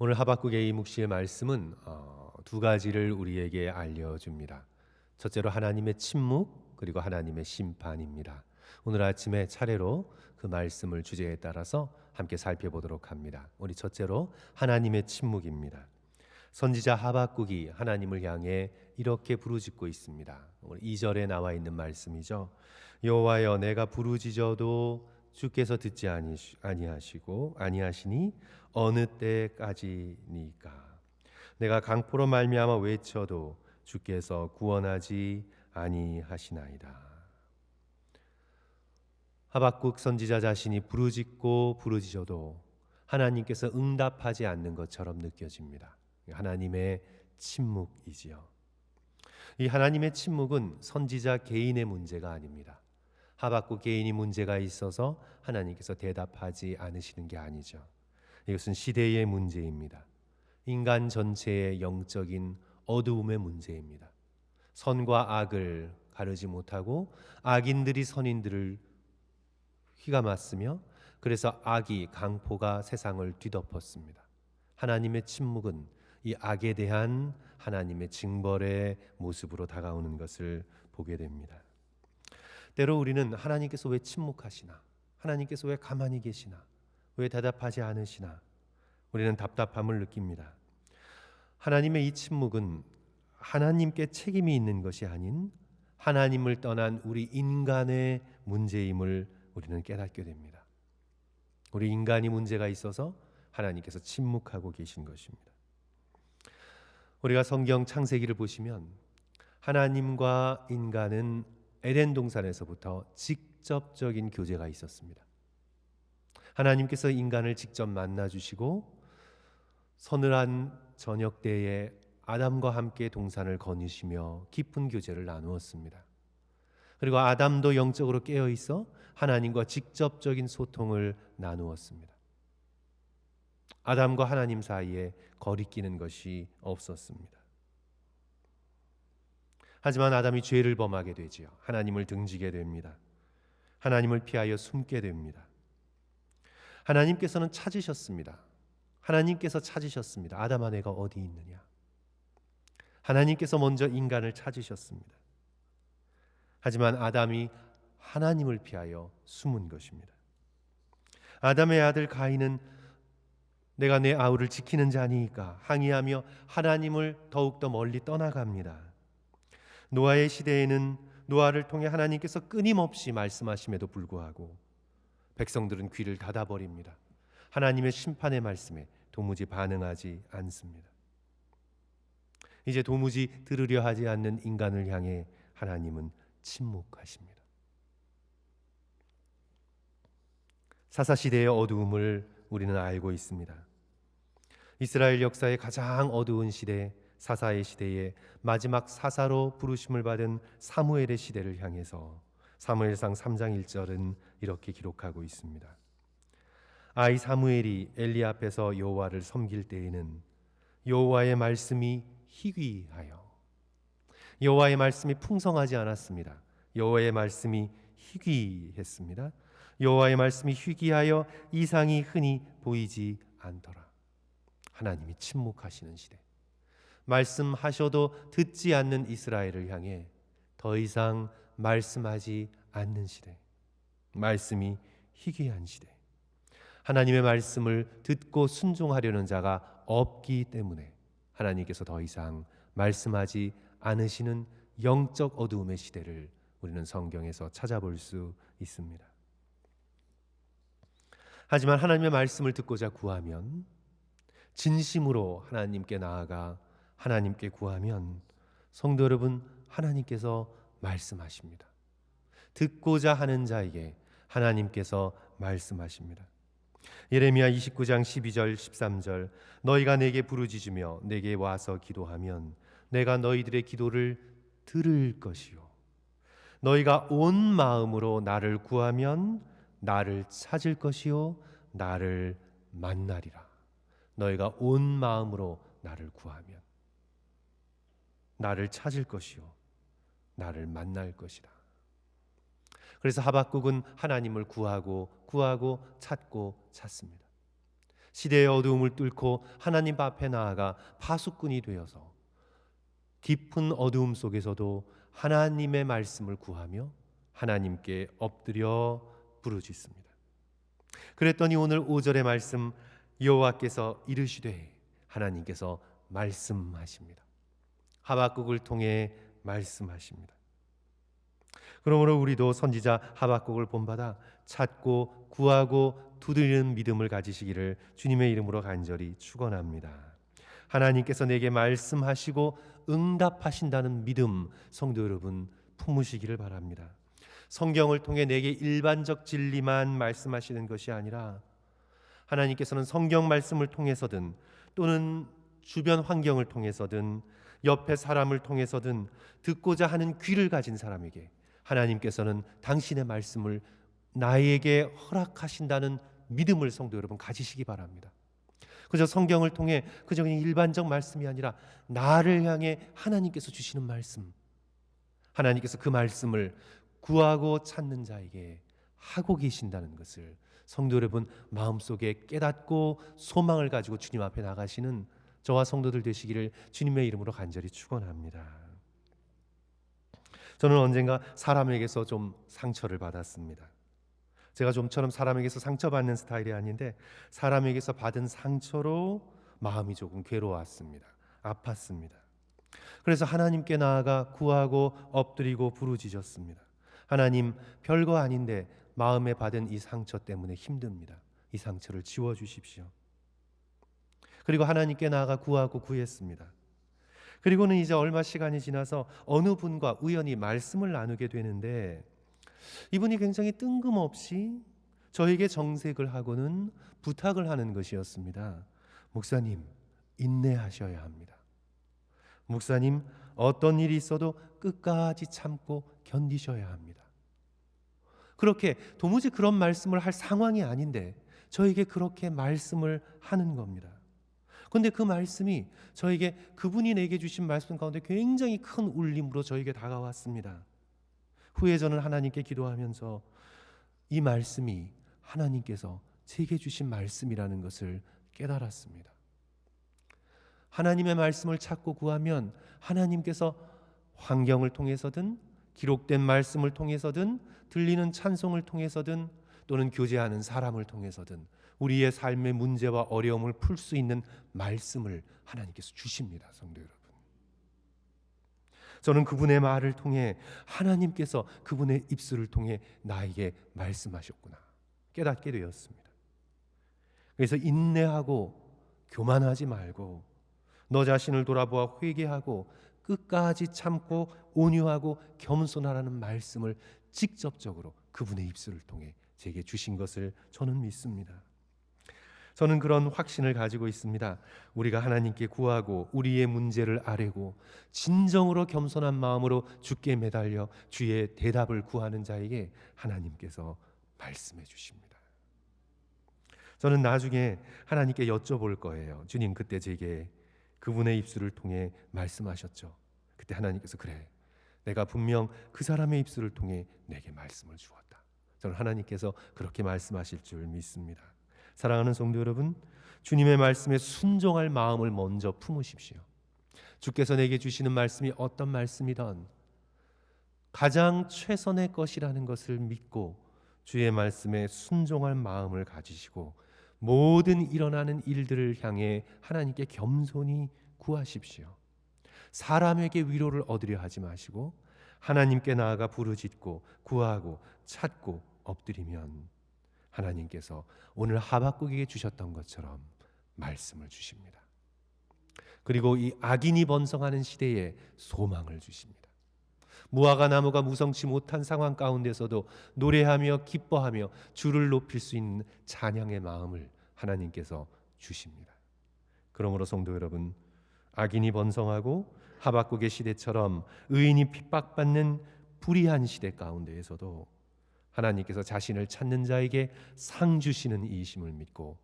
오늘 하박국의 이 묵시의 말씀은 어, 두 가지를 우리에게 알려줍니다. 첫째로 하나님의 침묵 그리고 하나님의 심판입니다. 오늘 아침에 차례로 그 말씀을 주제에 따라서 함께 살펴보도록 합니다. 우리 첫째로 하나님의 침묵입니다. 선지자 하박국이 하나님을 향해 이렇게 부르짖고 있습니다. 오늘 2절에 나와 있는 말씀이죠. 여호와여 내가 부르짖어도 주께서 듣지 아니하시고 아니하시니 어느 때까지니까 내가 강포로 말미암아 외쳐도 주께서 구원하지 아니하시나이다. 하박국 선지자 자신이 부르짖고 부르짖어도 하나님께서 응답하지 않는 것처럼 느껴집니다. 하나님의 침묵이지요. 이 하나님의 침묵은 선지자 개인의 문제가 아닙니다. 하박국 개인이 문제가 있어서 하나님께서 대답하지 않으시는 게 아니죠. 이것은 시대의 문제입니다. 인간 전체의 영적인 어두움의 문제입니다. 선과 악을 가르지 못하고 악인들이 선인들을 휘감았으며 그래서 악이 강포가 세상을 뒤덮었습니다. 하나님의 침묵은 이 악에 대한 하나님의 징벌의 모습으로 다가오는 것을 보게 됩니다. 때로 우리는 하나님께서 왜 침묵하시나? 하나님께서 왜 가만히 계시나? 왜 대답하지 않으시나? 우리는 답답함을 느낍니다. 하나님의 이 침묵은 하나님께 책임이 있는 것이 아닌 하나님을 떠난 우리 인간의 문제임을 우리는 깨닫게 됩니다. 우리 인간이 문제가 있어서 하나님께서 침묵하고 계신 것입니다. 우리가 성경 창세기를 보시면 하나님과 인간은 에덴 동산에서부터 직접적인 교제가 있었습니다. 하나님께서 인간을 직접 만나 주시고 서늘한 저녁 때에 아담과 함께 동산을 거니시며 깊은 교제를 나누었습니다. 그리고 아담도 영적으로 깨어 있어 하나님과 직접적인 소통을 나누었습니다. 아담과 하나님 사이에 거리끼는 것이 없었습니다. 하지만 아담이 죄를 범하게 되지요. 하나님을 등지게 됩니다. 하나님을 피하여 숨게 됩니다. 하나님께서는 찾으셨습니다. 하나님께서 찾으셨습니다. 아담 아 내가 어디 있느냐? 하나님께서 먼저 인간을 찾으셨습니다. 하지만 아담이 하나님을 피하여 숨은 것입니다. 아담의 아들 가인은 내가 내 아우를 지키는 자니까 항의하며 하나님을 더욱더 멀리 떠나갑니다. 노아의 시대에는 노아를 통해 하나님께서 끊임없이 말씀하심에도 불구하고 백성들은 귀를 닫아버립니다. 하나님의 심판의 말씀에 도무지 반응하지 않습니다. 이제 도무지 들으려 하지 않는 인간을 향해 하나님은 침묵하십니다. 사사 시대의 어두움을 우리는 알고 있습니다. 이스라엘 역사의 가장 어두운 시대 사사의 시대에 마지막 사사로 부르심을 받은 사무엘의 시대를 향해서 사무엘상 3장 1절은 이렇게 기록하고 있습니다. 아이 사무엘이 엘리 앞에서 여호와를 섬길 때에는 여호와의 말씀이 희귀하여 여호와의 말씀이 풍성하지 않았습니다. 여호와의 말씀이 희귀했습니다. 여호와의 말씀이 희귀하여 이상이 흔히 보이지 않더라. 하나님이 침묵하시는 시대. 말씀하셔도 듣지 않는 이스라엘을 향해 더 이상 말씀하지 않는 시대. 말씀이 희귀한 시대. 하나님의 말씀을 듣고 순종하려는 자가 없기 때문에 하나님께서 더 이상 말씀하지 않으시는 영적 어두움의 시대를 우리는 성경에서 찾아볼 수 있습니다. 하지만 하나님의 말씀을 듣고자 구하면 진심으로 하나님께 나아가 하나님께 구하면 성도 여러분 하나님께서 말씀하십니다. 듣고자 하는 자에게 하나님께서 말씀하십니다. 예레미야 29장 12절 13절 너희가 내게 부르짖으며 내게 와서 기도하면 내가 너희들의 기도를 들을 것이요 너희가 온 마음으로 나를 구하면 나를 찾을 것이요 나를 만나리라 너희가 온 마음으로 나를 구하면 나를 찾을 것이요 나를 만날 것이다. 그래서 하박국은 하나님을 구하고 구하고 찾고 찾습니다. 시대의 어두움을 뚫고 하나님 앞에 나아가 파수꾼이 되어서 깊은 어두움 속에서도 하나님의 말씀을 구하며 하나님께 엎드려 부르짖습니다. 그랬더니 오늘 5절의 말씀 여호와께서 이르시되 하나님께서 말씀하십니다. 하박국을 통해 말씀하십니다. 그러므로 우리도 선지자 하박국을 본받아 찾고 구하고 두드리는 믿음을 가지시기를 주님의 이름으로 간절히 축원합니다. 하나님께서 내게 말씀하시고 응답하신다는 믿음 성도 여러분 품으시기를 바랍니다. 성경을 통해 내게 일반적 진리만 말씀하시는 것이 아니라 하나님께서는 성경 말씀을 통해서든 또는 주변 환경을 통해서든 옆에 사람을 통해서든 듣고자 하는 귀를 가진 사람에게 하나님께서는 당신의 말씀을 나에게 허락하신다는 믿음을 성도 여러분 가지시기 바랍니다. 그저 성경을 통해 그저 그냥 일반적 말씀이 아니라 나를 향해 하나님께서 주시는 말씀. 하나님께서 그 말씀을 구하고 찾는 자에게 하고 계신다는 것을 성도 여러분 마음속에 깨닫고 소망을 가지고 주님 앞에 나가시는 저와 성도들 되시기를 주님의 이름으로 간절히 축원합니다. 저는 언젠가 사람에게서 좀 상처를 받았습니다. 제가 좀처럼 사람에게서 상처받는 스타일이 아닌데 사람에게서 받은 상처로 마음이 조금 괴로웠습니다. 아팠습니다. 그래서 하나님께 나아가 구하고 엎드리고 부르짖었습니다. 하나님 별거 아닌데 마음에 받은 이 상처 때문에 힘듭니다. 이 상처를 지워 주십시오. 그리고 하나님께 나아가 구하고 구했습니다. 그리고는 이제 얼마 시간이 지나서 어느 분과 우연히 말씀을 나누게 되는데 이분이 굉장히 뜬금없이 저에게 정색을 하고는 부탁을 하는 것이었습니다. 목사님, 인내하셔야 합니다. 목사님, 어떤 일이 있어도 끝까지 참고 견디셔야 합니다. 그렇게 도무지 그런 말씀을 할 상황이 아닌데 저에게 그렇게 말씀을 하는 겁니다. 근데 그 말씀이 저에게 그분이 내게 주신 말씀 가운데 굉장히 큰 울림으로 저에게 다가왔습니다. 후에 저는 하나님께 기도하면서 이 말씀이 하나님께서 제게 주신 말씀이라는 것을 깨달았습니다. 하나님의 말씀을 찾고 구하면 하나님께서 환경을 통해서든 기록된 말씀을 통해서든 들리는 찬송을 통해서든 또는 교제하는 사람을 통해서든 우리의 삶의 문제와 어려움을 풀 수 있는 말씀을 하나님께서 주십니다, 성도 여러분. 저는 그분의 말을 통해 하나님께서 그분의 입술을 통해 나에게 말씀하셨구나 깨닫게 되었습니다. 그래서 인내하고 교만하지 말고 너 자신을 돌아보아 회개하고 끝까지 참고 온유하고 겸손하라는 말씀을 직접적으로 그분의 입술을 통해 제게 주신 것을 저는 믿습니다. 저는 그런 확신을 가지고 있습니다. 우리가 하나님께 구하고 우리의 문제를 아뢰고 진정으로 겸손한 마음으로 주께 매달려 주의 대답을 구하는 자에게 하나님께서 말씀해 주십니다. 저는 나중에 하나님께 여쭤볼 거예요. 주님 그때 제게 그분의 입술을 통해 말씀하셨죠. 그때 하나님께서 그래. 내가 분명 그 사람의 입술을 통해 내게 말씀을 주었다. 저는 하나님께서 그렇게 말씀하실 줄 믿습니다. 사랑하는 성도 여러분, 주님의 말씀에 순종할 마음을 먼저 품으십시오. 주께서 내게 주시는 말씀이 어떤 말씀이든 가장 최선의 것이라는 것을 믿고 주의 말씀에 순종할 마음을 가지시고 모든 일어나는 일들을 향해 하나님께 겸손히 구하십시오. 사람에게 위로를 얻으려 하지 마시고 하나님께 나아가 부르짖고 구하고 찾고 엎드리면 하나님께서 오늘 하박국에게 주셨던 것처럼 말씀을 주십니다. 그리고 이 악인이 번성하는 시대에 소망을 주십니다. 무화과 나무가 무성치 못한 상황 가운데서도 노래하며 기뻐하며 주를 높일 수 있는 찬양의 마음을 하나님께서 주십니다. 그러므로 성도 여러분, 악인이 번성하고 하박국의 시대처럼 의인이 핍박받는 불의한 시대 가운데에서도 하나님께서 자신을 찾는 자에게 상 주시는 이심을 믿고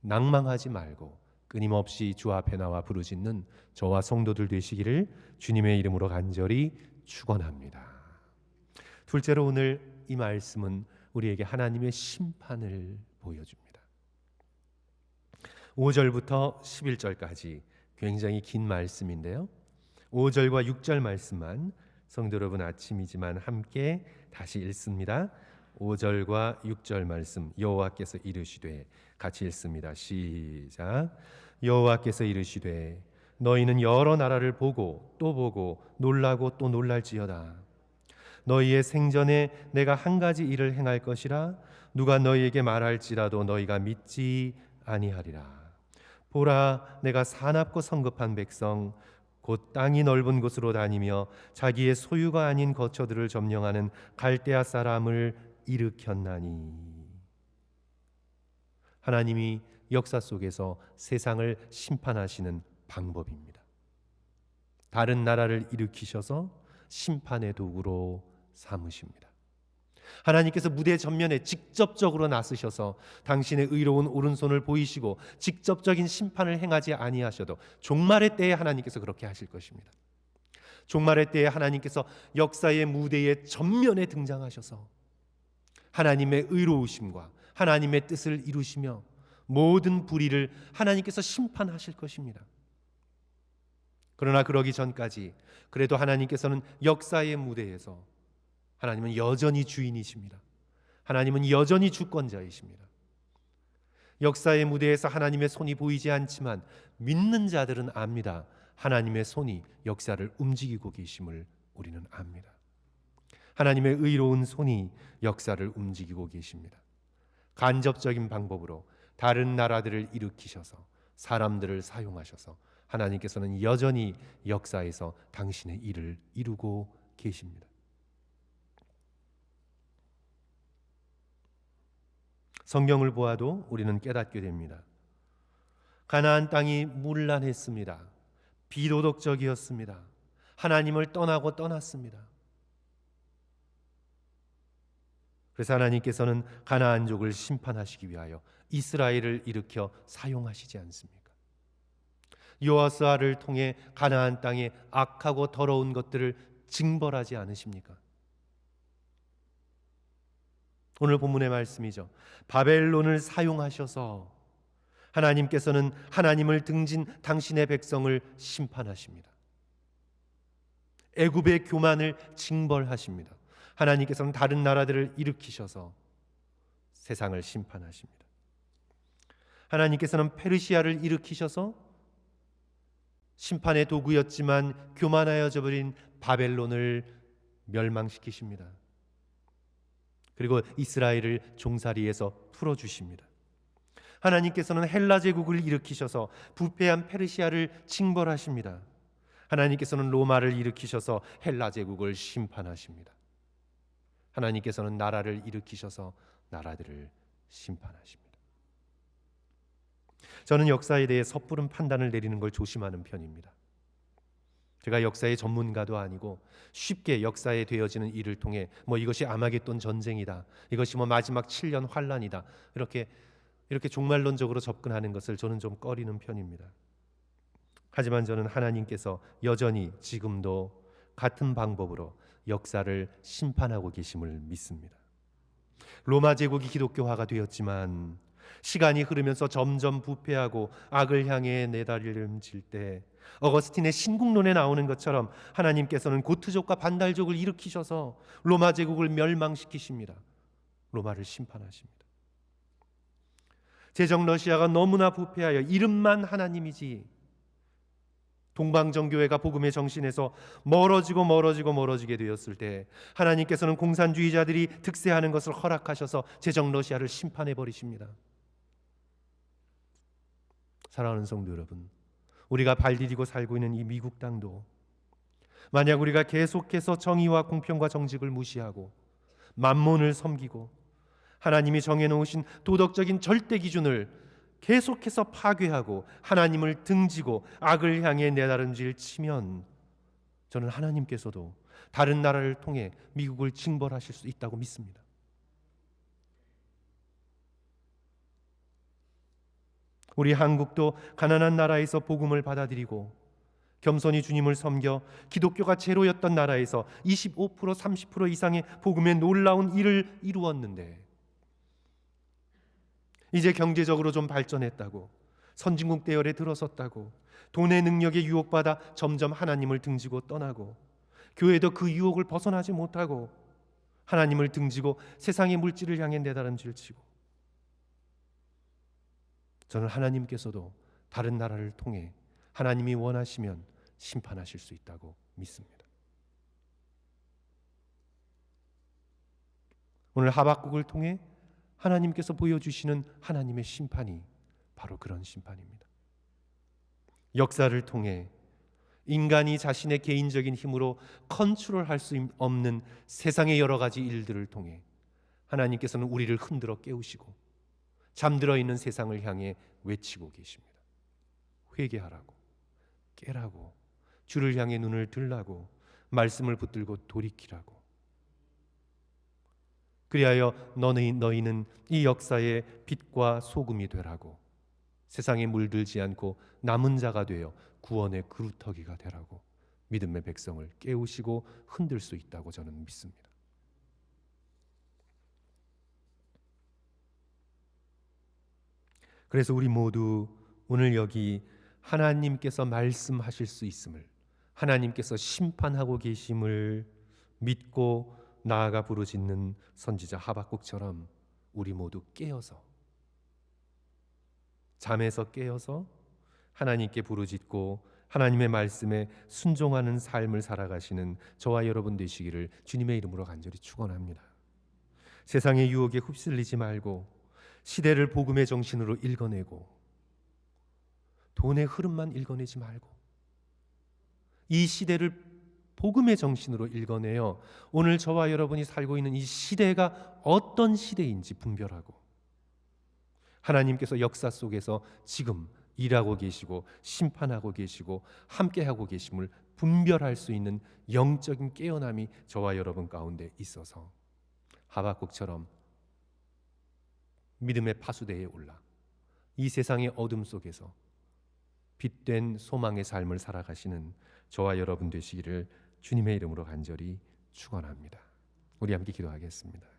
낭망하지 말고 끊임없이 주 앞에 나와 부르짖는 저와 성도들 되시기를 주님의 이름으로 간절히 축원합니다. 둘째로 오늘 이 말씀은 우리에게 하나님의 심판을 보여줍니다. 5절부터 11절까지 굉장히 긴 말씀인데요. 5절과 6절 말씀만 성도 여러분 아침이지만 함께 다시 읽습니다. 5절과 6절 말씀 여호와께서 이르시되 같이 읽습니다. 시작. 여호와께서 이르시되 너희는 여러 나라를 보고 또 보고 놀라고 또 놀랄지어다. 너희의 생전에 내가 한 가지 일을 행할 것이라 누가 너희에게 말할지라도 너희가 믿지 아니하리라. 보라 내가 사납고 성급한 백성 곧 땅이 넓은 곳으로 다니며 자기의 소유가 아닌 거처들을 점령하는 갈대아 사람을 일으켰나니 하나님이 역사 속에서 세상을 심판하시는 방법입니다. 다른 나라를 일으키셔서 심판의 도구로 삼으십니다. 하나님께서 무대 전면에 직접적으로 나서셔서 당신의 의로운 오른손을 보이시고 직접적인 심판을 행하지 아니하셔도 종말의 때에 하나님께서 그렇게 하실 것입니다. 종말의 때에 하나님께서 역사의 무대의 전면에 등장하셔서 하나님의 의로우심과 하나님의 뜻을 이루시며 모든 불의를 하나님께서 심판하실 것입니다. 그러나 그러기 전까지 그래도 하나님께서는 역사의 무대에서 하나님은 여전히 주인이십니다. 하나님은 여전히 주권자이십니다. 역사의 무대에서 하나님의 손이 보이지 않지만 믿는 자들은 압니다. 하나님의 손이 역사를 움직이고 계심을 우리는 압니다. 하나님의 의로운 손이 역사를 움직이고 계십니다. 간접적인 방법으로 다른 나라들을 일으키셔서 사람들을 사용하셔서 하나님께서는 여전히 역사에서 당신의 일을 이루고 계십니다. 성경을 보아도 우리는 깨닫게 됩니다. 가나안 땅이 문란했습니다. 비도덕적이었습니다. 하나님을 떠나고 떠났습니다. 그래서 하나님께서는 가나안 족을 심판하시기 위하여 이스라엘을 일으켜 사용하시지 않습니까? 요아스아를 통해 가나안 땅의 악하고 더러운 것들을 징벌하지 않으십니까? 오늘 본문의 말씀이죠. 바벨론을 사용하셔서 하나님께서는 하나님을 등진 당신의 백성을 심판하십니다. 애굽의 교만을 징벌하십니다. 하나님께서는 다른 나라들을 일으키셔서 세상을 심판하십니다. 하나님께서는 페르시아를 일으키셔서 심판의 도구였지만 교만하여져 버린 바벨론을 멸망시키십니다. 그리고 이스라엘을 종살이에서 풀어 주십니다. 하나님께서는 헬라 제국을 일으키셔서 부패한 페르시아를 징벌하십니다. 하나님께서는 로마를 일으키셔서 헬라 제국을 심판하십니다. 하나님께서는 나라를 일으키셔서 나라들을 심판하십니다. 저는 역사에 대해 섣부른 판단을 내리는 걸 조심하는 편입니다. 제가 역사의 전문가도 아니고 쉽게 역사에 되어지는 일을 통해 뭐 이것이 아마겟돈 전쟁이다. 이것이 뭐 마지막 7년 환란이다. 이렇게 이렇게 종말론적으로 접근하는 것을 저는 좀 꺼리는 편입니다. 하지만 저는 하나님께서 여전히 지금도 같은 방법으로 역사를 심판하고 계심을 믿습니다. 로마 제국이 기독교화가 되었지만 시간이 흐르면서 점점 부패하고 악을 향해 내달림질 때 어거스틴의 신국론에 나오는 것처럼 하나님께서는 고트족과 반달족을 일으키셔서 로마 제국을 멸망시키십니다. 로마를 심판하십니다. 제정 러시아가 너무나 부패하여 이름만 하나님이지 동방정교회가 복음의 정신에서 멀어지고 멀어지고 멀어지게 되었을 때 하나님께서는 공산주의자들이 득세하는 것을 허락하셔서 제정 러시아를 심판해 버리십니다. 사랑하는 성도 여러분, 우리가 발디디고 살고 있는 이 미국 땅도 만약 우리가 계속해서 정의와 공평과 정직을 무시하고 만몬을 섬기고 하나님이 정해 놓으신 도덕적인 절대 기준을 계속해서 파괴하고 하나님을 등지고 악을 향해 내다름질 치면 저는 하나님께서도 다른 나라를 통해 미국을 징벌하실 수 있다고 믿습니다. 우리 한국도 가난한 나라에서 복음을 받아들이고 겸손히 주님을 섬겨 기독교가 제로였던 나라에서 25% 30% 이상의 복음의 놀라운 일을 이루었는데 이제 경제적으로 좀 발전했다고 선진국 대열에 들어섰다고 돈의 능력에 유혹받아 점점 하나님을 등지고 떠나고 교회도 그 유혹을 벗어나지 못하고 하나님을 등지고 세상의 물질을 향해 내다름질 치고 저는 하나님께서도 다른 나라를 통해 하나님이 원하시면 심판하실 수 있다고 믿습니다. 오늘 하박국을 통해 하나님께서 보여주시는 하나님의 심판이 바로 그런 심판입니다. 역사를 통해 인간이 자신의 개인적인 힘으로 컨트롤할 수 없는 세상의 여러 가지 일들을 통해 하나님께서는 우리를 흔들어 깨우시고 잠들어 있는 세상을 향해 외치고 계십니다. 회개하라고 깨라고 주를 향해 눈을 들라고 말씀을 붙들고 돌이키라고 그리하여 너희 너희는 이 역사의 빛과 소금이 되라고 세상에 물들지 않고 남은 자가 되어 구원의 그루터기가 되라고 믿음의 백성을 깨우시고 흔들 수 있다고 저는 믿습니다. 그래서 우리 모두 오늘 여기 하나님께서 말씀하실 수 있음을 하나님께서 심판하고 계심을 믿고 나아가 부르짖는 선지자 하박국처럼 우리 모두 깨어서 잠에서 깨어서 하나님께 부르짖고 하나님의 말씀에 순종하는 삶을 살아가시는 저와 여러분 되시기를 주님의 이름으로 간절히 축원합니다. 세상의 유혹에 휩쓸리지 말고 시대를 복음의 정신으로 읽어내고 돈의 흐름만 읽어내지 말고 이 시대를 복음의 정신으로 읽어내어 오늘 저와 여러분이 살고 있는 이 시대가 어떤 시대인지 분별하고 하나님께서 역사 속에서 지금 일하고 계시고 심판하고 계시고 함께하고 계심을 분별할 수 있는 영적인 깨어남이 저와 여러분 가운데 있어서 하박국처럼 믿음의 파수대에 올라 이 세상의 어둠 속에서 빛된 소망의 삶을 살아가시는 저와 여러분 되시기를 주님의 이름으로 간절히 축원합니다. 우리 함께 기도하겠습니다.